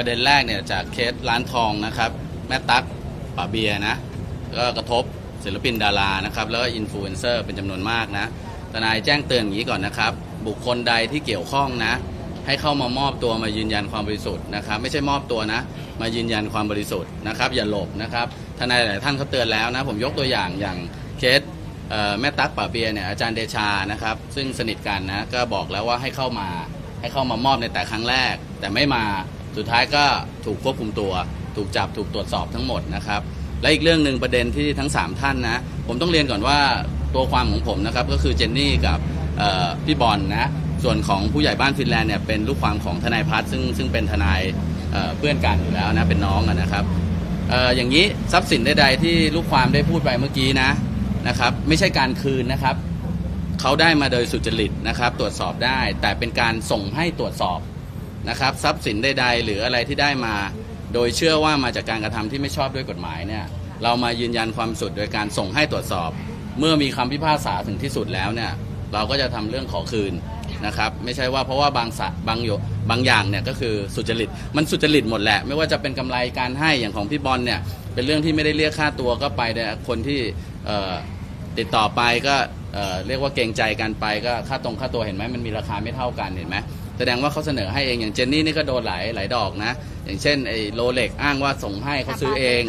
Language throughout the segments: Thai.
ประเด็นแรกเนี่ยจากเคสร้านทองนะครับ แม่ตั๊กป่าเบียนะก็กระทบศิลปินดารานะครับ แล้วก็อินฟลูเอนเซอร์เป็นจำนวนมากนะทนายแจ้งเตือนอย่างนี้ก่อนนะครับ บุคคลใดที่เกี่ยวข้องนะ ให้เข้ามามอบตัวมายืนยันความบริสุทธิ์นะครับ ไม่ใช่มอบตัวนะ มายืนยันความบริสุทธิ์นะครับ อย่าหลบนะครับทนายหลายท่านเขาเตือนแล้วนะ ผมยกตัวอย่างอย่างเคสแม่ตั๊กป่าเบียเนี่ยอาจารย์เดชานะครับ ซึ่งสนิทกันนะก็บอกแล้วว่าให้เข้ามาให้เข้ามามอบในแต่ครั้งแรก แต่ไม่มา สุดท้ายก็ถูกควบคุมตัว ถูกจับถูกตรวจสอบทั้งหมดนะครับ และอีกเรื่องหนึ่งประเด็นที่ทั้ง 3 ท่านนะ ผมต้องเรียนก่อนว่าตัวความของผมนะครับก็คือเจนนี่กับพี่บอลนะส่วนของผู้ใหญ่บ้านฟินแลนด์เนี่ยเป็นลูกความของทนายพัฒซึ่งซึ่งเป็นทนายเเพื่อนกันอยู่แล้วนะเป็นน้องนะครับออย่างนี้ทรัพย์สินใดๆที่ลูกความได้พูดไปเมื่อกี้นะนะครับไม่ใช่การคืนนะครับเขาได้มาโดยสุจริตนะครับ ตรวจสอบได้ แต่เป็นการส่งให้ตรวจสอบ นะครับทรัพย์สินใดๆ หรืออะไรที่ได้มา โดยเชื่อว่ามาจากการกระทำที่ไม่ชอบด้วยกฎหมายเนี่ยเรามายืนยันความสุดโดยการส่งให้ตรวจสอบ เมื่อมีคำพิพากษาถึงที่สุดแล้วเนี่ยเราก็จะทำเรื่องขอคืนนะครับไม่ใช่ว่าเพราะว่าบางสะบางโยบางอย่างเนี่ยก็คือสุจริตมันสุจริตหมดแหละ ไม่ว่าจะเป็นกำไรการให้อย่างของพี่บอลเนี่ยเป็นเรื่องที่ไม่ได้เรียกค่าตัวก็ไปแต่คนที่ติดต่อไปก็เอ่อเรียกว่าเกรงใจกันไปก็ค่าตรงค่าตัวเห็นไหมมันมีราคาไม่เท่ากันเห็นไหม แสดงว่าเขาเสนอให้เองอย่างเจนนี่นี่ก็โดนหลายหลายดอกนะ อย่างเช่นไอ้โรเล็กอ้างว่าส่งให้เขาซื้อเอง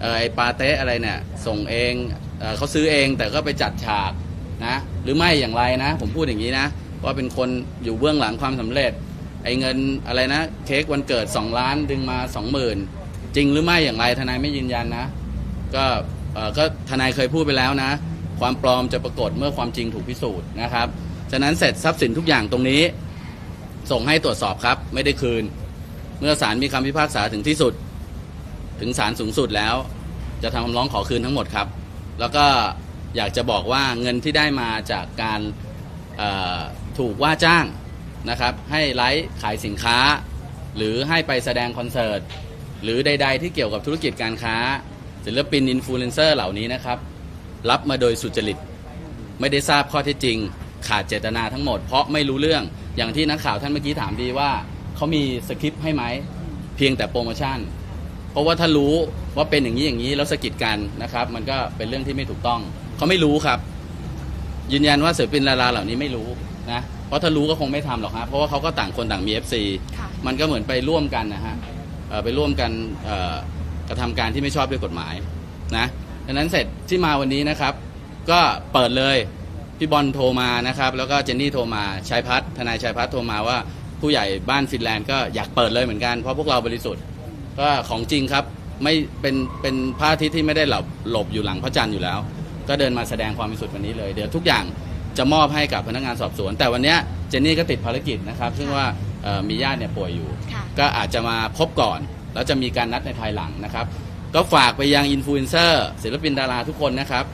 เออไอ้ปาเต้อะไรเนี่ยส่งเองเอ่อเขาซื้อเองแต่ก็ไปจัดฉากนะหรือไม่อย่างไรนะ ผมพูดอย่างนี้นะ ว่าเป็นคนอยู่เบื้องหลังความสำเร็จ ไอ้เงินอะไรนะ เค้กวันเกิด 2 ล้านดึงมา 20,000 จริงหรือไม่อย่างไรทนายไม่ยืนยันนะ ก็เอ่อก็ทนายเคยพูดไปแล้วนะ ความปลอมจะปรากฏเมื่อความจริงถูกพิสูจน์นะครับฉะนั้นเสร็จทรัพย์สินทุกอย่างตรงนี้ ส่งให้ตรวจสอบครับ ไม่ได้คืน เมื่อศาลมีคำพิพากษาถึงที่สุด ถึงศาลสูงสุดแล้ว จะทำคำร้องขอคืนทั้งหมดครับ แล้วก็อยากจะบอกว่าเงินที่ได้มาจากการถูกว่าจ้างนะครับ ให้ไลฟ์ขายสินค้า หรือให้ไปแสดงคอนเสิร์ต หรือใด ๆ ที่เกี่ยวกับธุรกิจการค้า ศิลปินอินฟลูเอนเซอร์เหล่านี้นะครับ รับมาโดยสุจริต ไม่ได้ทราบข้อเท็จจริง ขาดเจตนาทั้งหมด เพราะไม่รู้เรื่องอย่างที่นักข่าวท่านเมื่อกี้ถามดีว่าเขามีสคริปต์ให้ไหมเพียงแต่โปรโมชั่น เพราะว่าถ้ารู้ว่าเป็นอย่างนี้อย่างนี้แล้วสะกิดกันนะครับ มันก็เป็นเรื่องที่ไม่ถูกต้องเขาไม่รู้ครับ ยืนยันว่าศิลปินดาราเหล่านี้ไม่รู้นะเพราะถ้ารู้ก็คงไม่ทำหรอกฮะเพราะว่าเขาก็ต่างคนต่างมี FC ค่ะมันก็เหมือนไปร่วมกันนะฮะเอ่อไปร่วมกันเอ่อกระทำการที่ไม่ชอบด้วยกฎหมายนะดังนั้นเสร็จที่มาวันนี้นะครับ ก็เปิดเลย พี่บอลโทรมานะครับ แล้วก็เจนนี่โทรมาชายพัฒน์ทนายชายพัฒน์โทรมาว่าผู้ใหญ่บ้านฟินแลนด์ก็อยากเปิดเลยเหมือนกันเพราะพวกเราบริสุทธิ์ก็ของจริงครับไม่เป็นเป็นพระอาทิตย์ที่ไม่ได้หลบหลบอยู่หลังพระจันทร์อยู่แล้ว ก็เดินมาแสดงความบริสุทธิ์วันนี้เลยเดี๋ยวทุกอย่างจะมอบให้กับพนักงานสอบสวน แต่วันเนี้ยเจนนี่ก็ติดภารกิจนะครับ ซึ่งว่าเอ่อมีญาติเนี่ยป่วยอยู่ค่ะก็อาจจะมาพบก่อน แล้วจะมีการนัดในภายหลังนะครับ ก็ฝากไปยังอินฟลูเอนเซอร์ศิลปินดาราทุกคนนะครับ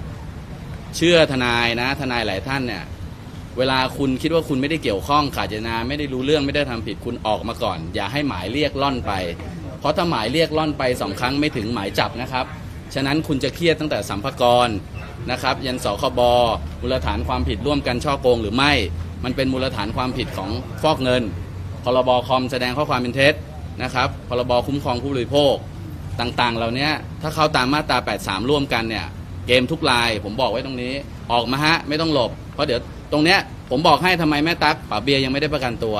เชื่อทนายนะ ทนายหลายท่านเนี่ยเวลาคุณคิดว่าคุณไม่ได้เกี่ยวข้องขาดเจตนาไม่ได้รู้เรื่องไม่ได้ทำผิดคุณออกมาก่อน อย่าให้หมายเรียกล่อนไป เพราะถ้าหมายเรียกล่อนไปสองครั้งไม่ถึงหมายจับนะครับ ฉะนั้นคุณจะเครียดตั้งแต่สัมภากรนะครับ ยันสคบมูลฐานความผิดร่วมกันช่อโกงหรือไม่ มันเป็นมูลฐานความผิดของฟอกเงินพรบคอมแสดงข้อความเป็นเท็จนะครับพรบคุ้มครองผู้บริโภคต่างๆ เหล่านี้ถ้าเขาตามมาตรา 83 ร่วมกันเนี่ย เกมทุกลาย ผมบอกไว้ตรงนี้ ออกมาฮะ ไม่ต้องหลบ เพราะเดี๋ยวตรงเนี้ยผมบอกให้ทำไมแม่ตั๊กป๋าเบียยังไม่ได้ประกันตัว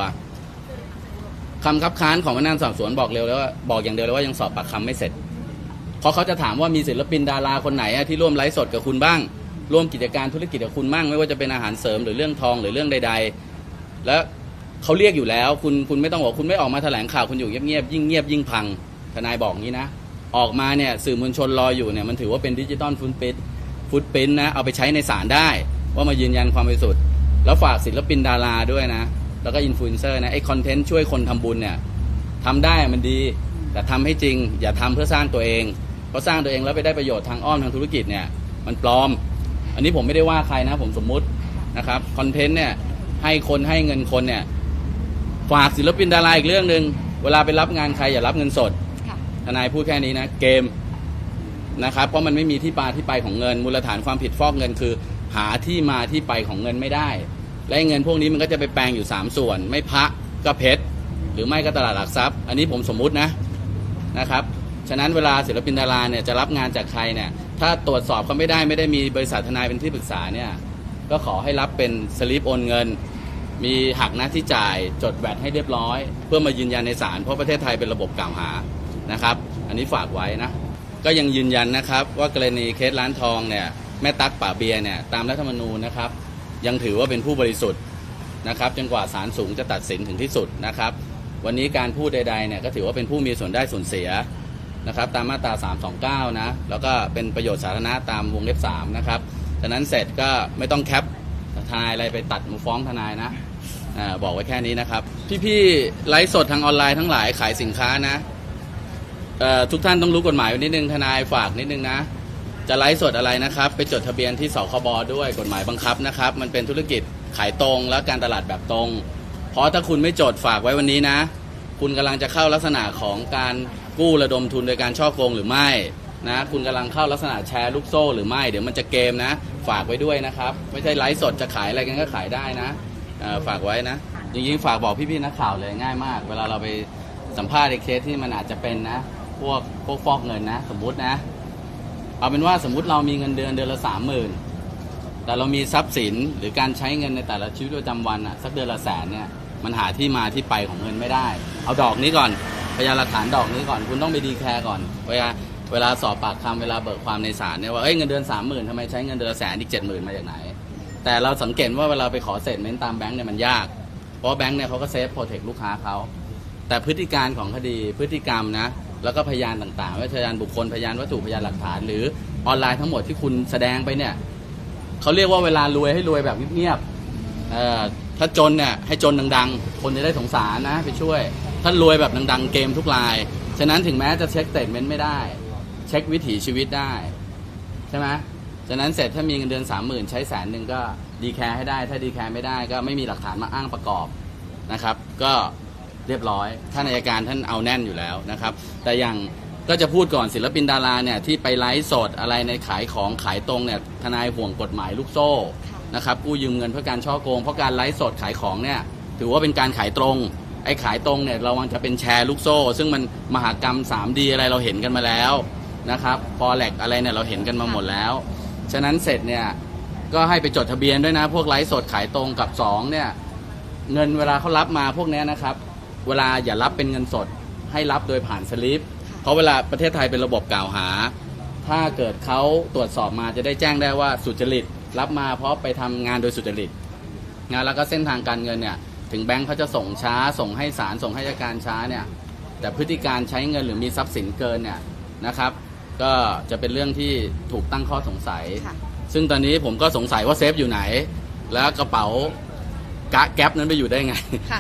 คำคับค้านของพนักงานสอบสวนบอกเร็วแล้วว่าบอกอย่างเดียวเลยว่ายังสอบปากคำไม่เสร็จ เพราะเขาจะถามว่ามีศิลปินดาราคนไหนอะที่ร่วมไลฟ์สดกับคุณบ้าง ร่วมกิจการธุรกิจกับคุณบ้าง ไม่ว่าจะเป็นอาหารเสริมหรือเรื่องทองหรือเรื่องใด ๆ แล้วเขาเรียกอยู่แล้ว คุณคุณไม่ต้องบอกคุณไม่ออกมาแถลงข่าวคุณอยู่เงียบๆยิ่งเงียบยิ่งพังทนายบอกงี้นะ ออกมาเนี่ยสื่อมวลชนรออยู่เนี่ยมันถือว่าเป็นดิจิตอลฟุตปินฟุตปินนะเอาไปใช้ในศาลได้ ว่ามายืนยันความบริสุทธิ์แล้วฝากศิลปินดาราด้วยนะ แล้วก็อินฟลูเอนเซอร์นะไอคอนเทนต์ช่วยคนทำบุญเนี่ยทำได้มันดี แต่ทำให้จริง อย่าทำเพื่อสร้างตัวเองเพราะสร้างตัวเองแล้วไปได้ประโยชน์ทางอ้อมทางธุรกิจเนี่ยมันปลอม อันนี้ผมไม่ได้ว่าใครนะผมสมมุตินะครับคอนเทนต์เนี่ยให้คนให้เงินคนเนี่ยฝากศิลปินดาราอีกเรื่องหนึ่งเวลาไปรับงานใครอย่ารับเงินสด ทนายพูดแค่นี้นะ เกมนะครับ เพราะมันไม่มีที่มาที่ไปของเงิน มูลฐานความผิดฟอกเงินคือ หาที่มาที่ไปของเงินไม่ได้ และเงินพวกนี้มันก็จะไปแปลงอยู่ 3 ส่วน ไม่พระก็เพชรหรือไม่ก็ตลาดหลักทรัพย์ อันนี้ผมสมมุตินะนะครับฉะนั้นเวลาศิลปินดาราเนี่ยจะรับงานจากใครเนี่ยถ้าตรวจสอบเขาไม่ได้ไม่ได้มีบริษัททนายเป็นที่ปรึกษาเนี่ยก็ขอให้รับเป็นสลิปโอนเงิน มีหักหน้าที่จ่ายจดแวดให้เรียบร้อย เพื่อมายืนยันในศาลเพราะประเทศไทยเป็นระบบกล่าวหา นะครับ อันนี้ฝากไว้นะ ก็ยังยืนยันนะครับว่ากรณีเคสร้านทองเนี่ยแม่ตั๊กป่าเบียเนี่ยตามรัฐธรรมนูญนะครับ ยังถือว่าเป็นผู้บริสุทธิ์นะครับจนกว่าศาลสูงจะตัดสินถึงที่สุดนะครับ วันนี้การพูดใดๆเนี่ยก็ถือว่าเป็นผู้มีส่วนได้ส่วนเสียนะครับตามมาตรา 329 นะ แล้วก็เป็นประโยชน์สาธารณะตามวงเล็บ 3 นะครับฉะนั้นเสร็จก็ไม่ต้องแคปทนายอะไรไปตัดมาฟ้องทนายนะอาบอกไว้แค่นี้นะครับ พี่ๆไลฟ์สดทางออนไลน์ทั้งหลายขายสินค้านะ เอ่อทุกท่านต้องรู้กฎหมายไว้นิดนึงทนายฝากนิดนึงนะ จะไลฟ์สดอะไรนะครับ ไปจดทะเบียนที่สคบด้วยกฎหมายบังคับนะครับ มันเป็นธุรกิจขายตรงและการตลาดแบบตรง เพราะถ้าคุณไม่จดฝากไว้วันนี้นะ คุณกำลังจะเข้าลักษณะของการกู้ระดมทุนโดยการช่อโกงหรือไม่นะคุณกำลังเข้าลักษณะแชร์ลูกโซ่หรือไม่เดี๋ยวมันจะเกมนะ ฝากไว้ด้วยนะครับไม่ใช่ไลฟ์สดจะขายอะไรกันก็ขายได้นะเอ่อฝากไว้นะจริงๆฝากบอกพี่ๆนักข่าวเลยง่ายมาก เวลาเราไปสัมภาษณ์ในเคสที่มันอาจจะเป็นนะ พวกพวกฟอกเงินนะ สมมุตินะ เอาเป็นว่าสมมติเรามีเงินเดือนเดือนละสามหมื่นแต่เรามีทรัพย์สินหรือการใช้เงินในแต่ละชีวิตประจำวันอะสักเดือนละแสนเนี่ยมันหาที่มาที่ไปของเงินไม่ได้ เอาดอกนี้ก่อนพยานหลักฐานดอกนี้ก่อน คุณต้องไปดีแคร์ก่อนเวลาเวลาสอบปากคำเวลาเบิกความในศาลเนี่ยว่าเอ้ยเงินเดือนสามหมื่นทำไมใช้เงินเดือนละแสนอีกเจ็ดหมื่นมาจากไหน แต่เราสังเกตว่าเวลาไปขอเสร็จเมนต์ตามแบงก์เนี่ยมันยาก เพราะแบงก์เนี่ยเขาก็เซฟโปรเทคลูกค้าเขาแต่พฤติการของคดีพฤติกรรมนะ แล้วก็พยานต่างๆ ว่าพยานบุคคลพยานวัตถุพยานหลักฐาน หรือออนไลน์ทั้งหมดที่คุณแสดงไปเนี่ยเขาเรียกว่าเวลารวยให้รวยแบบเงียบๆถ้าจนเนี่ยให้จนดังๆ คนจะได้สงสารนะไปช่วย ถ้ารวยแบบดังๆ เกมทุกราย ฉะนั้นถึงแม้จะเช็คเตทเมนต์ไม่ได้ เช็ควิถีชีวิตได้ใช่ไหมฉะนั้นเสร็จถ้ามีเงินเดือนสามหมื่นใช้แสนหนึ่งก็ดีแคร์ให้ได้ ถ้าดีแคร์ไม่ได้ก็ไม่มีหลักฐานมาอ้างประกอบนะครับ ก็ เรียบร้อย ท่านอัยการท่านเอาแน่นอยู่แล้วนะครับ แต่อย่างก็จะพูดก่อนศิลปินดาราเนี่ยที่ไปไลฟ์สดอะไรในขายของขายตรงเนี่ยทนายห่วงกฎหมายลูกโซ่นะครับกู้ยืมเงินเพื่อการช่อโกงเพราะการไลฟ์สดขายของเนี่ยถือว่าเป็นการขายตรงไอ้ขายตรงเนี่ยระวังจะเป็นแชร์ลูกโซ่ ซึ่งมันมหากรรม 3D อะไรเราเห็นกันมาแล้วนะครับฟอแลกอะไรเนี่ยเราเห็นกันมาหมดแล้ว ฉะนั้นเสร็จเนี่ยก็ให้ไปจดทะเบียนด้วยนะ พวกไลฟ์สดขายตรงกับ2เนี่ยเงินเวลาเขารับมาพวกนี้นะครับ เวลาอย่ารับเป็นเงินสด ให้รับโดยผ่านสลิป เพราะเวลาประเทศไทยเป็นระบบกล่าวหา ถ้าเกิดเขาตรวจสอบมาจะได้แจ้งได้ว่าสุจริต รับมาเพราะไปทำงานโดยสุจริตงานแล้วก็เส้นทางการเงินเนี่ยถึงแบงค์เขาจะส่งช้าส่งให้ศาลส่งให้อัยการช้าเนี่ยแต่พฤติการใช้เงินหรือมีทรัพย์สินเกินเนี่ยนะครับก็จะเป็นเรื่องที่ถูกตั้งข้อสงสัยค่ะซึ่งตอนนี้ผมก็สงสัยว่าเซฟอยู่ไหน แล้วกระเป๋ากะแก๊ปนั้นไปอยู่ได้ไงค่ะ